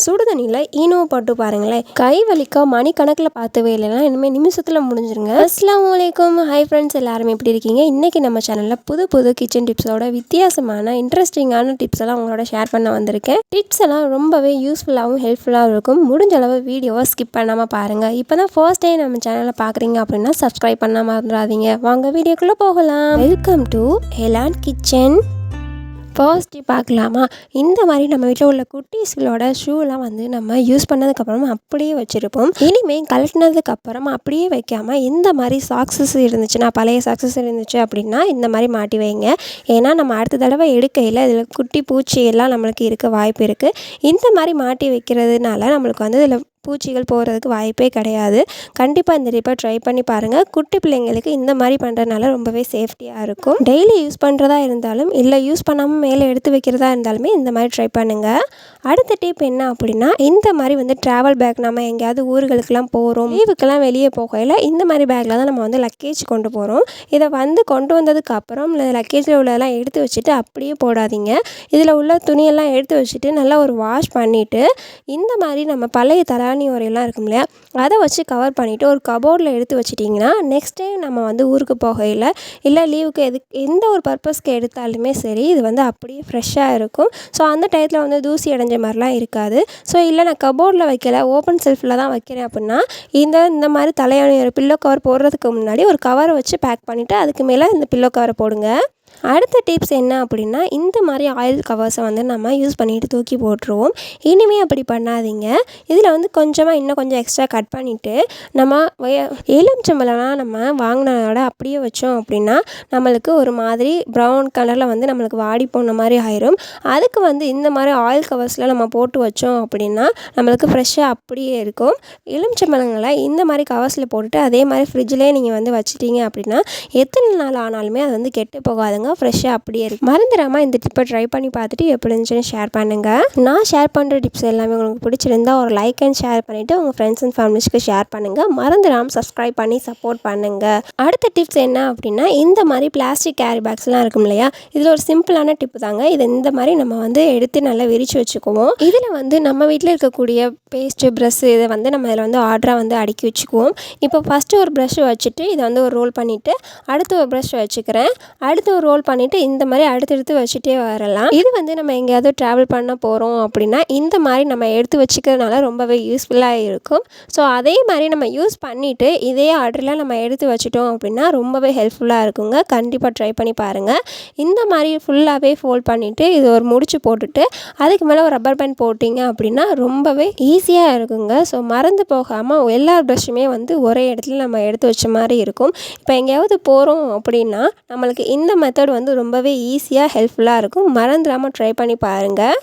சுடுதண்ணியில் ஈனோ போட்டு பாருங்களேன். கை வலிக்க மணிக்கணக்கில் பார்த்த வேலையெல்லாம் இனிமேல் நிமிஷத்தில் முடிஞ்சிருங்க. அஸ்லாம் வலைக்கம் ஹை ஃப்ரெண்ட்ஸ் எல்லாருமே எப்படி இருக்கீங்க? இன்றைக்கி நம்ம சேனலில் புது புது கிச்சன் டிப்ஸோட வித்தியாசமான இன்ட்ரெஸ்டிங்கான டிப்ஸ் எல்லாம் உங்களோட ஷேர் பண்ண வந்திருக்கேன். டிப்ஸ் எல்லாம் ரொம்பவே யூஸ்ஃபுல்லாகவும் ஹெல்ப்ஃபுல்லாகவும் இருக்கும். முடிஞ்ச அளவு வீடியோவை ஸ்கிப் பண்ணாமல் பாருங்கள் இப்போ தான் ஃபர்ஸ்ட் டைம் நம்ம சேனலை பார்க்குறீங்க அப்படின்னா சப்ஸ்கிரைப் பண்ணாமல் மறந்துடாதீங்க வாங்க வீடியோக்குள்ளே போகலாம். Welcome to Helan kitchen first பார்க்கலாமா? இந்த மாதிரி நம்ம வீட்டில் உள்ள குட்டீஸ்களோட ஷூலாம் வந்து நம்ம யூஸ் பண்ணதுக்கப்புறமா அப்படியே வச்சுருப்போம். இனிமேல் கழட்டினதுக்கப்புறமா அப்படியே வைக்காமல் இந்த மாதிரி சாக்ஸஸ் இருந்துச்சுன்னா பழைய சாக்ஸஸ் இருந்துச்சு அப்படின்னா இந்த மாதிரி மாட்டி வைங்க. ஏன்னா நம்ம அடுத்த தடவை எடுக்கையில் இதில் குட்டி பூச்சி எல்லாம் நம்மளுக்கு இருக்க வாய்ப்பு இருக்குது இந்த மாதிரி மாட்டி வைக்கிறதுனால நம்மளுக்கு வந்து இதில் பூச்சிகள் போகிறதுக்கு வாய்ப்பே கிடையாது. கண்டிப்பாக இந்த டிப்பை ட்ரை பண்ணி பாருங்கள் குட்டி பிள்ளைங்களுக்கு இந்த மாதிரி பண்ணுறதுனால ரொம்பவே சேஃப்டியாக இருக்கும். டெய்லி யூஸ் பண்ணுறதா இருந்தாலும் இல்லை யூஸ் பண்ணாமல் மேலே எடுத்து வைக்கிறதா இருந்தாலுமே இந்த மாதிரி ட்ரை பண்ணுங்கள் அடுத்த டிப் என்ன அப்படின்னா இந்த மாதிரி வந்து ட்ராவல் பேக் நம்ம எங்கேயாவது ஊர்களுக்கெல்லாம் போகிறோம் லீவுக்கெல்லாம் வெளியே போகையில் இந்த மாதிரி பேக்கில் தான் நம்ம வந்து லக்கேஜ் கொண்டு போகிறோம் இதை வந்து கொண்டு வந்ததுக்கு அப்புறம் லக்கேஜில் உள்ளதெல்லாம் எடுத்து வச்சுட்டு அப்படியே போடாதீங்க. இதில் உள்ள துணியெல்லாம் எடுத்து வச்சுட்டு நல்லா ஒரு வாஷ் பண்ணிவிட்டு இந்த மாதிரி நம்ம பழைய தலை பிராணி உரையெல்லாம் இருக்கும் இல்லையா? அதை வச்சு கவர் பண்ணிவிட்டு ஒரு கபோர்டில் எடுத்து வச்சிட்டிங்கன்னா நெக்ஸ்ட் டைம் நம்ம வந்து ஊருக்கு போகையில் இல்லை லீவுக்கு எது எந்த ஒரு பர்பஸ்க்கு எடுத்தாலுமே சரி இது வந்து அப்படியே ஃப்ரெஷ்ஷாக இருக்கும். ஸோ அந்த டயத்தில் வந்து தூசி அடைஞ்ச மாதிரிலாம் இருக்காது. ஸோ இல்லை நான் கபோர்டில் வைக்கல ஓப்பன் செல்ஃபில் தான் வைக்கிறேன் அப்படின்னா இந்த இந்த மாதிரி தலையாணி பில்லோ கவர் போடுறதுக்கு முன்னாடி ஒரு கவரை வச்சு பேக் பண்ணிவிட்டு அதுக்கு மேலே இந்த பில்லோ கவரை போடுங்க. அடுத்த டிப்ஸ் என்ன அப்படின்னா இந்த மாதிரி ஆயில் கவர்ஸை வந்து நம்ம யூஸ் பண்ணிவிட்டு தூக்கி போட்டுருவோம். இனிமேல் அப்படி பண்ணாதீங்க. இதில் வந்து கொஞ்சமாக இன்னும் கொஞ்சம் எக்ஸ்ட்ரா கட் பண்ணிவிட்டு நம்ம எலுமிச்சம்பழம்லாம் நம்ம வாங்கினதோட அப்படியே வச்சோம் அப்படின்னா நம்மளுக்கு ஒரு மாதிரி ப்ரௌன் கலரில் வந்து நம்மளுக்கு வாடி போன மாதிரி ஆயிரும். அதுக்கு வந்து இந்த மாதிரி ஆயில் கவர்ஸில் நம்ம போட்டு வச்சோம் அப்படின்னா நம்மளுக்கு ஃப்ரெஷ்ஷாக அப்படியே இருக்கும். எலுமிச்சம்பழங்களை இந்த மாதிரி கவர்ஸில் போட்டுட்டு அதே மாதிரி ஃப்ரிட்ஜ்லேயே நீங்கள் வந்து வச்சிட்டிங்க அப்படின்னா எத்தனை நாள் ஆனாலுமே அது வந்து கெட்டு போகாதுங்க. ஃப்ரெஷ்ஷாக அப்படியே இருக்குது மறந்துடாமல் இந்த டிப்பை ட்ரை பண்ணி பார்த்துட்டு எப்படி இருந்துச்சுன்னு ஷேர் பண்ணுங்கள் நான் ஷேர் பண்ணுற டிப்ஸ் எல்லாமே உங்களுக்கு பிடிச்சிருந்தா ஒரு லைக் அண்ட் ஷேர் பண்ணிவிட்டு உங்கள் ஃப்ரெண்ட்ஸ் அண்ட் ஃபேமிலிஸ்க்கு ஷேர் பண்ணுங்கள் மறந்துடாமல் சப்ஸ்கிரைப் பண்ணி சப்போர்ட் பண்ணுங்கள் அடுத்த டிப்ஸ் என்ன அப்படின்னா இந்த மாதிரி பிளாஸ்டிக் கேரி பேக்ஸ்லாம் இருக்கும் இல்லையா? இதில் ஒரு சிம்பிளான டிப்பு தாங்க. இது இந்த மாதிரி நம்ம வந்து எடுத்து நல்லா விரித்து வச்சுக்குவோம். இதில் வந்து நம்ம வீட்டில் இருக்கக்கூடிய பேஸ்ட்டு ப்ரஷ்ஷு இதை வந்து நம்ம இதில் வந்து ஆர்டராக வந்து அடுக்கி வச்சுக்குவோம். இப்போ ஃபஸ்ட்டு ஒரு ப்ரஷ் வச்சுட்டு இதை வந்து ஒரு ரோல் பண்ணிவிட்டு அடுத்து ஒரு ப்ரஷ் வச்சுக்கிறேன். அடுத்து ஒரு ரோல் பண்ணிவிட்டு இந்த மாதிரி அடுத்தடுத்து வச்சுட்டே வரலாம். இது வந்து நம்ம எங்கேயாவது ட்ராவல் பண்ண போகிறோம் அப்படின்னா இந்த மாதிரி நம்ம எடுத்து வச்சுக்கிறதுனால ரொம்பவே யூஸ்ஃபுல்லாக இருக்கும். ஸோ அதே மாதிரி நம்ம யூஸ் பண்ணிவிட்டு இதே ஆர்டரில் நம்ம எடுத்து வச்சுட்டோம் அப்படின்னா ரொம்பவே ஹெல்ப்ஃபுல்லாக இருக்குங்க. கண்டிப்பாக ட்ரை பண்ணி பாருங்கள் இந்த மாதிரி ஃபுல்லாகவே ஃபோல்ட் பண்ணிவிட்டு இது ஒரு முடிச்சு போட்டுட்டு அதுக்கு மேலே ஒரு ரப்பர் பேண்ட் போட்டிங்க அப்படின்னா ரொம்பவே ஈஸியாக இருக்குங்க. ஸோ மறந்து போகாமல் எல்லா ப்ரஷ்ஷுமே வந்து ஒரே இடத்துல நம்ம எடுத்து வச்ச மாதிரி இருக்கும். இப்போ எங்கேயாவது போகிறோம் அப்படின்னா நம்மளுக்கு இந்த மெத்தட் வந்து ரொம்பவே ஈஸியாக ஹெல்ப்ஃபுல்லாக இருக்கும். மறந்துடாமல் ட்ரை பண்ணி பாருங்கள்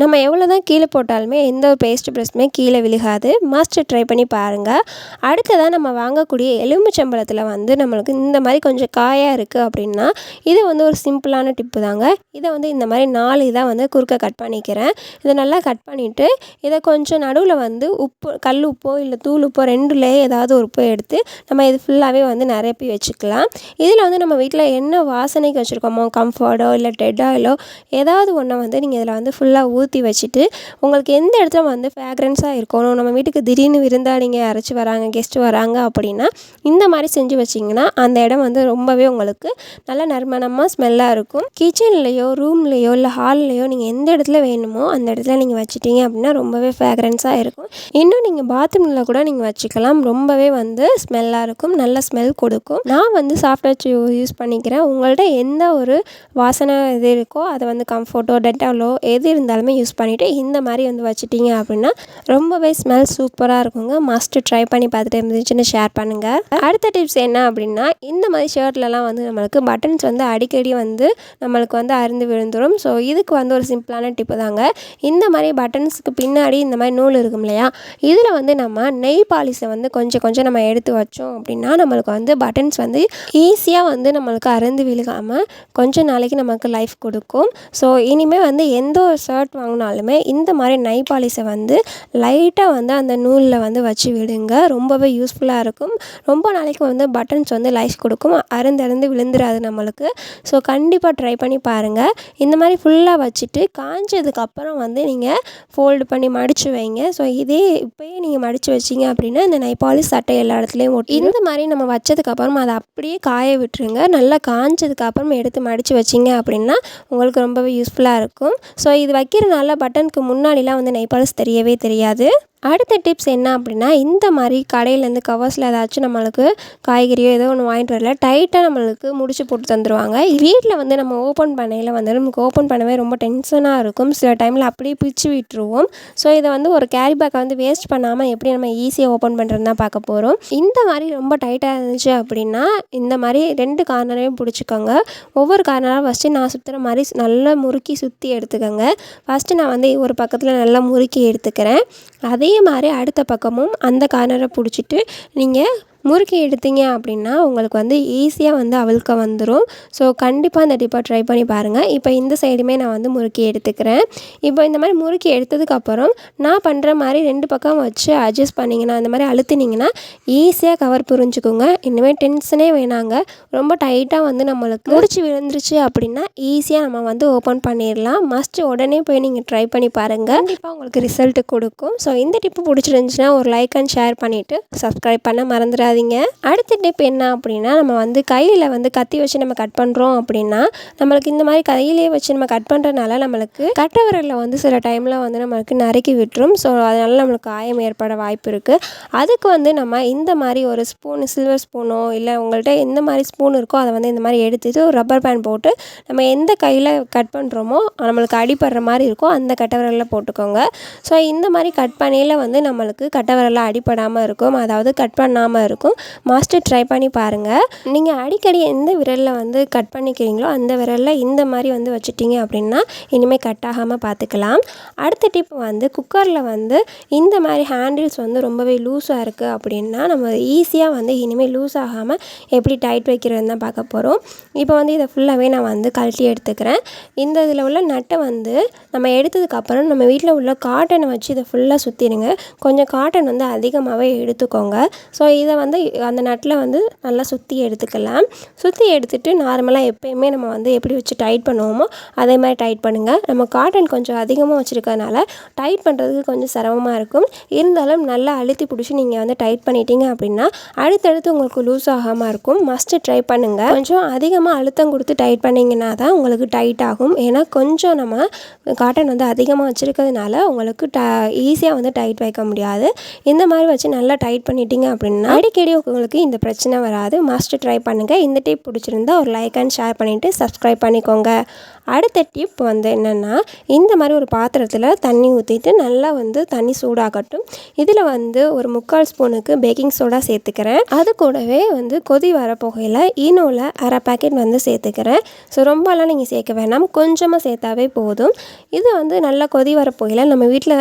நம்ம எவ்வளோ தான் கீழே போட்டாலுமே எந்த ஒரு பேஸ்ட் ப்ரெஸ்ஸுமே கீழே விழுகாது. மாஸ்டர் ட்ரை பண்ணி பாருங்கள் அடுத்ததாக நம்ம வாங்கக்கூடிய எலும்புச்சம்பளத்தில் வந்து நம்மளுக்கு இந்த மாதிரி கொஞ்சம் காயாக இருக்குது அப்படின்னா இது வந்து ஒரு சிம்பிளான டிப்பு தாங்க. இதை வந்து இந்த மாதிரி நாலு இதாக வந்து குறுக்க கட் பண்ணிக்கிறேன். இதை நல்லா கட் பண்ணிவிட்டு இதை கொஞ்சம் நடுவில் வந்து உப்பு கல் உப்போ இல்லை தூள் உப்போ ரெண்டுலே ஏதாவது ஒரு உப்போ எடுத்து நம்ம இது ஃபுல்லாகவே வந்து நிரப்பி வச்சுக்கலாம். இதில் வந்து நம்ம வீட்டில் என்ன வாசனைக்கு வச்சுருக்கோமோ கம்ஃபர்டோ இல்லை டெட்டாயிலோ ஏதாவது ஒன்றை வந்து நீங்கள் இதில் வந்து ஃபுல்லாக நல்லா ஊற்றி வச்சுட்டு உங்களுக்கு எந்த இடத்துல வந்து ஃப்ராக்ரன்ஸாக இருக்கணும் நம்ம வீட்டுக்கு திடீர்னு விருந்தாளிங்க யாராச்சும் வராங்க கெஸ்ட்டு வராங்க அப்படின்னா இந்த மாதிரி செஞ்சு வச்சிங்கன்னா அந்த இடம் வந்து ரொம்பவே உங்களுக்கு நல்லா நறுமணமாக ஸ்மெல்லாக இருக்கும். கிச்சன்லேயோ ரூம்லேயோ இல்லை ஹால்லையோ நீங்கள் எந்த இடத்துல வேணுமோ அந்த இடத்துல நீங்கள் வச்சிட்டீங்க அப்படின்னா ரொம்பவே ஃப்ராக்ரன்ஸாக இருக்கும். இன்னும் நீங்கள் பாத்ரூமில் கூட நீங்கள் வச்சுக்கலாம். ரொம்பவே வந்து ஸ்மெல்லாக இருக்கும் நல்ல ஸ்மெல் கொடுக்கும். நான் வந்து சாஃப்ட்வேர் யூஸ் பண்ணிக்கிறேன். உங்கள்கிட்ட எந்த ஒரு வாசனை இது இருக்கோ அதை வந்து கம்ஃபர்ட்டோ டெட்டாலோ எது இருந்தாலும் இருந்தாலுமே யூஸ் பண்ணிவிட்டு இந்த மாதிரி வந்து வச்சுட்டிங்க அப்படின்னா ரொம்பவே ஸ்மெல் சூப்பராக இருக்குங்க. மஸ்ட்டு ட்ரை பண்ணி பார்த்துட்டு இருந்துச்சுன்னு ஷேர் பண்ணுங்கள் அடுத்த டிப்ஸ் என்ன அப்படின்னா இந்த மாதிரி ஷர்ட்லலாம் வந்து நம்மளுக்கு பட்டன்ஸ் வந்து அடிக்கடி வந்து நம்மளுக்கு வந்து அருந்து விழுந்துடும் ஸோ இதுக்கு வந்து ஒரு சிம்பிளான டிப்பு தாங்க. இந்த மாதிரி பட்டன்ஸுக்கு பின்னாடி இந்த மாதிரி நூல் இருக்கும் இல்லையா? இதில் வந்து நம்ம நெய் பாலிஷை வந்து கொஞ்சம் கொஞ்சம் நம்ம எடுத்து வச்சோம் அப்படின்னா நம்மளுக்கு வந்து பட்டன்ஸ் வந்து ஈஸியாக வந்து நம்மளுக்கு அருந்து விழுகாமல் கொஞ்சம் நாளைக்கு நமக்கு லைஃப் கொடுக்கும். ஸோ இனிமேல் வந்து எந்த ஒரு ஷர்ட் ஷர்ட் வாங்கினாலுமே இந்த மாதிரி நை பாலிஷை வந்து லைட்டாக வந்து அந்த நூலில் வந்து வச்சு விடுங்க. ரொம்பவே யூஸ்ஃபுல்லாக இருக்கும். ரொம்ப நாளைக்கு வந்து பட்டன்ஸ் வந்து லைஸ் கொடுக்கும். அருந்து அருந்து விழுந்துராது நம்மளுக்கு. ஸோ கண்டிப்பாக ட்ரை பண்ணி பாருங்கள் இந்த மாதிரி ஃபுல்லாக வச்சுட்டு காஞ்சதுக்கப்புறம் வந்து நீங்கள் ஃபோல்டு பண்ணி மடித்து வைங்க. ஸோ இதே இப்போயே நீங்கள் மடித்து வச்சிங்க அப்படின்னா இந்த நை பாலிஷ் சட்டை எல்லா இடத்துலையும் ஒட்டி இந்த மாதிரி நம்ம வச்சதுக்கப்புறம் அதை அப்படியே காய விட்டுருங்க. நல்லா காஞ்சதுக்கப்புறம் எடுத்து மடித்து வச்சிங்க அப்படின்னா உங்களுக்கு ரொம்பவே யூஸ்ஃபுல்லாக இருக்கும். ஸோ இது வைக்கிறனால பட்டனுக்கு முன்னாடிலாம் வந்து நெய்பாலிஸ் தெரியவே தெரியாது. அடுத்த டிப்ஸ் என்ன அப்படின்னா இந்த மாதிரி கடையிலேருந்து கவர்ஸில் ஏதாச்சும் நம்மளுக்கு காய்கறியோ ஏதோ ஒன்று வாங்கிட்டு வரல டைட்டாக நம்மளுக்கு முடிச்சு போட்டு தந்துடுவாங்க வீட்டில் வந்து நம்ம ஓப்பன் பண்ணையில் வந்து நமக்கு ஓப்பன் பண்ணவே ரொம்ப டென்ஷனாக இருக்கும். சில டைமில் அப்படியே பிச்சு விட்டுருவோம். ஸோ இதை வந்து ஒரு கேரி பேக்கை வந்து வேஸ்ட் பண்ணாமல் எப்படி நம்ம ஈஸியாக ஓப்பன் பண்ணுறதுனா தான் பார்க்க போகிறோம் இந்த மாதிரி ரொம்ப டைட்டாக இருந்துச்சு அப்படின்னா இந்த மாதிரி ரெண்டு கார்னரையும் பிடிச்சிக்கோங்க. ஒவ்வொரு கார்னராக ஃபஸ்ட்டு நான் சுற்றுற மாதிரி நல்லா முறுக்கி சுற்றி எடுத்துக்கோங்க. ஃபஸ்ட்டு நான் வந்து ஒரு பக்கத்தில் நல்லா முறுக்கி எடுத்துக்கிறேன். அதே மாதிரி அடுத்த பக்கமும் அந்த கார்னரை பிடிச்சிட்டு நீங்கள் முறுக்கி எடுத்தீங்க அப்படின்னா உங்களுக்கு வந்து ஈஸியாக வந்து அவிழ்க்க வந்துடும் ஸோ கண்டிப்பாக இந்த டிப்பை ட்ரை பண்ணி பாருங்கள் இப்போ இந்த சைடுமே நான் வந்து முறுக்கி எடுத்துக்கிறேன். இப்போ இந்த மாதிரி முறுக்கி எடுத்ததுக்கப்புறம் நான் பண்ணுற மாதிரி ரெண்டு பக்கம் வச்சு அட்ஜஸ்ட் பண்ணிங்கன்னா இந்த மாதிரி அழுத்தினீங்கன்னா ஈஸியாக கவர் புரிஞ்சுக்கோங்க. இனிமேல் டென்ஷனே வேணாங்க. ரொம்ப டைட்டாக வந்து நம்மளுக்கு முடிச்சு விழுந்துருச்சு அப்படின்னா ஈஸியாக நம்ம வந்து ஓப்பன் பண்ணிடலாம். மஸ்ட்டு உடனே போய் நீங்கள் ட்ரை பண்ணி பாருங்கள் கண்டிப்பாக உங்களுக்கு ரிசல்ட் கொடுக்கும். ஸோ இந்த டிப்பு பிடிச்சிருந்துச்சுன்னா ஒரு லைக் அண்ட் ஷேர் பண்ணிவிட்டு சப்ஸ்கிரைப் பண்ண விட்டுறாதீங்க. அடுத்த டிப் என்ன அப்படின்னா நம்ம வந்து கையில் வந்து கத்தி வச்சு நம்ம கட் பண்ணுறோம் அப்படின்னா நம்மளுக்கு இந்த மாதிரி கையிலேயே வச்சு நம்ம கட் பண்ணுறதுனால நம்மளுக்கு கட்ட விரலில் வந்து சில டைமில் வந்து நம்மளுக்கு நறுக்கி விட்டுரும். ஸோ அதனால் நம்மளுக்கு காயம் ஏற்பட வாய்ப்பு இருக்குது அதுக்கு வந்து நம்ம இந்த மாதிரி ஒரு ஸ்பூன் சில்வர் ஸ்பூனோ இல்லை உங்கள்கிட்ட எந்த மாதிரி ஸ்பூன் இருக்கோ அதை வந்து இந்த மாதிரி எடுத்துட்டு ஒரு ரப்பர் பேண்ட் போட்டு நம்ம எந்த கையில் கட் பண்ணுறோமோ நம்மளுக்கு அடிப்படுற மாதிரி இருக்கோ அந்த கட்டவரலில் போட்டுக்கோங்க. ஸோ இந்த மாதிரி கட் பண்ணியில் வந்து நம்மளுக்கு கட்டை விரலில் அடிப்படாமல் இருக்கும். அதாவது கட் பண்ணாமல் இருக்கும். மாஸ்டர் ட்ரை பண்ணி பாருங்கள் நீங்கள் அடிக்கடி எந்த விரலில் வந்து கட் பண்ணிக்கிறீங்களோ அந்த விரலில் இந்த மாதிரி வந்து வச்சுட்டீங்க அப்படின்னா இனிமேல் கட் ஆகாமல் பார்த்துக்கலாம் அடுத்த டிப் வந்து குக்கரில் வந்து இந்த மாதிரி ஹேண்டில்ஸ் வந்து ரொம்பவே லூஸாக இருக்குது அப்படின்னா நம்ம ஈஸியாக வந்து இனிமேல் லூஸ் ஆகாமல் எப்படி டைட் வைக்கிறதுன்னு தான் பார்க்க போகிறோம் இப்போ வந்து இதை ஃபுல்லாகவே நான் வந்து கழட்டி எடுத்துக்கிறேன். இந்த இதில் உள்ள நட்டை வந்து நம்ம எடுத்ததுக்கப்புறம் நம்ம வீட்டில் உள்ள காட்டனை வச்சு இதை ஃபுல்லாக சுற்றிடுங்க கொஞ்சம் காட்டன் வந்து அதிகமாகவே எடுத்துக்கோங்க. ஸோ இதை வந்து வந்து அந்த நட்டில் வந்து நல்லா சுற்றி எடுத்துக்கலாம். சுற்றி எடுத்துகிட்டு நார்மலாக எப்போயுமே நம்ம வந்து எப்படி வச்சு டைட் பண்ணுவோமோ அதே மாதிரி டைட் பண்ணுங்கள் நம்ம காட்டன் கொஞ்சம் அதிகமாக வச்சுருக்கறனால டைட் பண்ணுறதுக்கு கொஞ்சம் சிரமமாக இருக்கும். இருந்தாலும் நல்லா அழுத்தி பிடிச்சி நீங்கள் வந்து டைட் பண்ணிட்டீங்க அப்படின்னா அடுத்தடுத்து உங்களுக்கு லூஸ் ஆகாமல் இருக்கும். மஸ்ட்டு ட்ரை பண்ணுங்கள் கொஞ்சம் அதிகமாக அழுத்தம் கொடுத்து டைட் பண்ணிங்கன்னா தான் உங்களுக்கு டைட் ஆகும். ஏன்னா கொஞ்சம் நம்ம காட்டன் வந்து அதிகமாக வச்சுருக்கிறதுனால உங்களுக்கு ட ஈஸியாக வந்து டைட் வைக்க முடியாது. இந்த மாதிரி வச்சு நல்லா டைட் பண்ணிட்டீங்க அப்படின்னா அடிக்கடி உங்களுக்கு இந்த பிரச்சனை வராது. மாஸ்டர் ட்ரை பண்ணுங்கள் இந்த டிப் பிடிச்சிருந்தா ஒரு லைக் அண்ட் ஷேர் பண்ணிவிட்டு சப்ஸ்கிரைப் பண்ணிக்கோங்க. அடுத்த டிப் வந்து என்னென்னா இந்த மாதிரி ஒரு பாத்திரத்தில் தண்ணி ஊற்றிட்டு நல்லா வந்து தண்ணி சூடாகட்டும். இதில் வந்து ஒரு முக்கால் ஸ்பூனுக்கு பேக்கிங் சோடா சேர்த்துக்கிறேன். அது கூடவே வந்து கொதி வர புகையில் ஈனோவில் அரை பேக்கெட் வந்து சேர்த்துக்கிறேன். ஸோ ரொம்பலாம் நீங்கள் சேர்க்க வேணாம். கொஞ்சமாக சேர்த்தாவே போதும். இது வந்து நல்லா கொதி வர புகையில் நம்ம வீட்டில்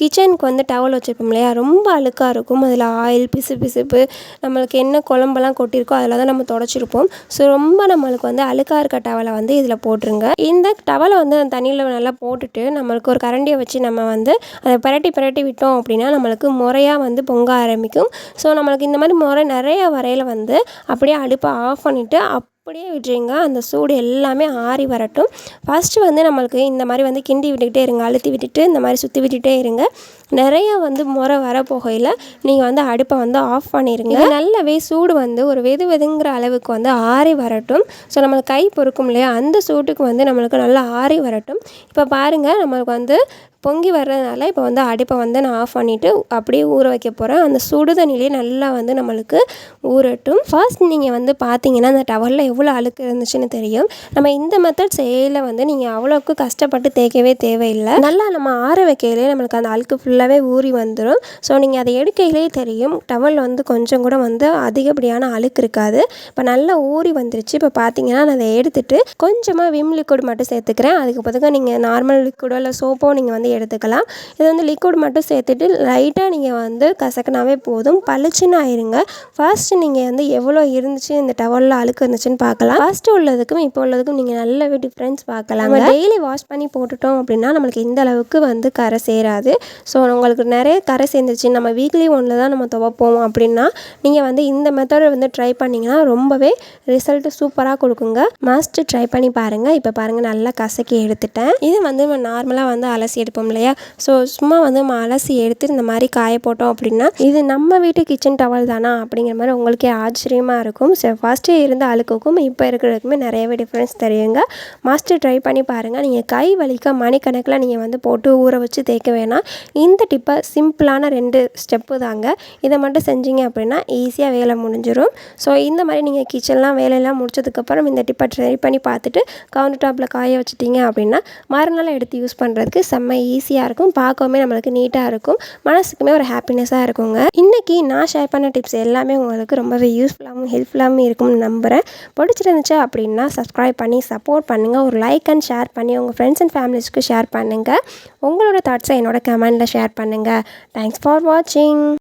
கிச்சனுக்கு வந்து டவல் வச்சுருப்போம் இல்லையா? ரொம்ப அழுக்காக இருக்கும். அதில் ஆயில் பிசு பிசுப்பு நம்மளுக்கு என்ன குழம்பெல்லாம் கொட்டியிருக்கோ அதில் தான் நம்ம தொடச்சிருப்போம். ஸோ ரொம்ப நம்மளுக்கு வந்து அழுக்காக இருக்க டவலை வந்து இதில் போட்டுருங்க. இந்த டவலை வந்து அந்த தண்ணியில் நல்லா போட்டுட்டு நம்மளுக்கு ஒரு கரண்டியை வச்சு நம்ம வந்து அதை பிரட்டி பிரட்டி விட்டோம் அப்படின்னா நம்மளுக்கு முறையாக வந்து பொங்க ஆரம்பிக்கும். ஸோ நம்மளுக்கு இந்த மாதிரி முறை நிறைய வரையில் வந்து அப்படியே அடுப்பை ஆஃப் பண்ணிவிட்டு அப்படியே விட்டுருங்க. அந்த சூடு எல்லாமே ஆறி வரட்டும். ஃபஸ்ட்டு வந்து நம்மளுக்கு இந்த மாதிரி வந்து கிண்டி விட்டுக்கிட்டே இருங்க. அழுத்தி விட்டுட்டு இந்த மாதிரி சுற்றி விட்டுட்டே இருங்க. நிறைய வந்து முறை வர போகையில் நீங்கள் வந்து அடுப்பை வந்து ஆஃப் பண்ணிடுங்க நல்லாவே சூடு வந்து ஒரு வெது வெதுங்கிற அளவுக்கு வந்து ஆறி வரட்டும். ஸோ நம்மளுக்கு கை பொறுக்கும் இல்லையா? அந்த சூட்டுக்கு வந்து நம்மளுக்கு நல்லா ஆறி வரட்டும். இப்போ பாருங்கள் நம்மளுக்கு வந்து பொங்கி வர்றதுனால இப்போ வந்து அடுப்பை வந்து நான் ஆஃப் பண்ணிவிட்டு அப்படியே ஊற வைக்க போகிறேன் அந்த சுடு தண்ணியிலே நல்லா வந்து நம்மளுக்கு ஊறட்டும். ஃபர்ஸ்ட் நீங்கள் வந்து பார்த்தீங்கன்னா அந்த டவலில் எவ்வளோ அழுக்கு இருந்துச்சுன்னு தெரியும். நம்ம இந்த மெத்தட் செய்யல வந்து நீங்கள் அவ்வளோக்கு கஷ்டப்பட்டு தேய்க்கவே தேவையில்லை. நல்லா நம்ம ஆற வைக்கையிலே நம்மளுக்கு அந்த அழுக்கு ஃபுல்லாகவே ஊறி வந்துடும் ஸோ நீங்கள் அதை எடுக்கையிலே தெரியும். டவல் வந்து கொஞ்சம் கூட வந்து அதிகப்படியான அழுக்கு இருக்காது. இப்போ நல்லா ஊறி வந்துருச்சு. இப்போ பார்த்தீங்கன்னா நான் அதை எடுத்துகிட்டு கொஞ்சமாக விம் லிக்விட் மட்டும் சேர்த்துக்கிறேன். அதுக்கு பார்த்துக்க நீங்கள் நார்மல் லிக்விடோ இல்லை சோப்போ நீங்கள் வந்து எடுத்துக்கலாம். இது வந்து லிக்விட் மட்டும் சேர்த்துட்டு லைட்டாக நீங்கள் வந்து கசக்கினாவே போதும். பளிச்சுன்னு ஆயிருங்க. ஃபர்ஸ்ட் நீங்கள் வந்து எவ்வளோ இருந்துச்சு இந்த டவலில் அழுக்கு இருந்துச்சுன்னு பார்க்கலாம். ஃபர்ஸ்ட் உள்ளதுக்கும் இப்போ உள்ளதுக்கும் நீங்கள் நல்லாவே டிஃப்ரென்ஸ் பார்க்கலாம் நம்ம டெய்லி வாஷ் பண்ணி போட்டுட்டோம் அப்படின்னா நம்மளுக்கு இந்த அளவுக்கு வந்து கரை சேராது. ஸோ உங்களுக்கு நிறைய கரை சேர்ந்துச்சு நம்ம வீக்லி ஒன்றில் தான் நம்ம துவைப்போம் அப்படின்னா நீங்கள் வந்து இந்த மெத்தடை வந்து ட்ரை பண்ணிங்கன்னா ரொம்பவே ரிசல்ட்டு சூப்பராக கொடுக்குங்க. மஸ்ட் ட்ரை பண்ணி பாருங்கள் இப்போ பாருங்கள் நல்லா கசக்கி எடுத்துட்டேன். இது வந்து நம்ம நார்மலாக வந்து அலசி எடுப்போம். இல்லையா? ஸோ சும்மா வந்து நம்ம அலசி எடுத்து இந்த மாதிரி காய போட்டோம் அப்படின்னா இது நம்ம வீட்டு கிச்சன் டவல் தானா அப்படிங்கிற மாதிரி உங்களுக்கே ஆச்சரியமாக இருக்கும். ஸோ ஃபஸ்ட்டு இருந்த அழுக்குக்கும் இப்போ இருக்கிறதுக்குமே நிறையவே டிஃப்ரென்ஸ் தெரியுங்க. மாஸ்டர் ட்ரை பண்ணி பாருங்கள் நீங்கள் கை வலிக்க மணிக்கணக்கில் நீங்கள் வந்து போட்டு ஊற வச்சு தேய்க்க வேணாம். இந்த டிப்பை சிம்பிளான ரெண்டு ஸ்டெப்பு தாங்க. இதை மட்டும் செஞ்சீங்க அப்படின்னா ஈஸியாக வேலை முடிஞ்சிடும் ஸோ இந்த மாதிரி நீங்கள் கிச்சன்லாம் வேலையெல்லாம் முடிச்சதுக்கப்புறம் இந்த டிப்பை ட்ரை பண்ணி பார்த்துட்டு கவுண்டர் டாப்பில் காய வச்சிட்டிங்க அப்படின்னா மறுநாள் எடுத்து யூஸ் பண்ணுறதுக்கு செம்ம ஈஸியாக இருக்கும். பார்க்கவுமே நம்மளுக்கு நீட்டாக இருக்கும். மனசுக்குமே ஒரு ஹாப்பினஸ்ஸாக இருக்குங்க. இன்றைக்கி நான் ஷேர் பண்ண டிப்ஸ் எல்லாமே உங்களுக்கு ரொம்பவே யூஸ்ஃபுல்லாகவும் ஹெல்ப்ஃபுல்லாகவும் இருக்கும்னு நம்புகிறேன் பிடிச்சிருந்துச்சு அப்படின்னா சப்ஸ்கிரைப் பண்ணி சப்போர்ட் பண்ணுங்கள் ஒரு லைக் அண்ட் ஷேர் பண்ணி உங்கள் ஃப்ரெண்ட்ஸ் அண்ட் ஃபேமிலிஸ்க்கு ஷேர் பண்ணுங்கள் உங்களோட தாட்ஸை என்னோட கமெண்டில் ஷேர் பண்ணுங்கள் தேங்க்ஸ் ஃபார் வாட்சிங்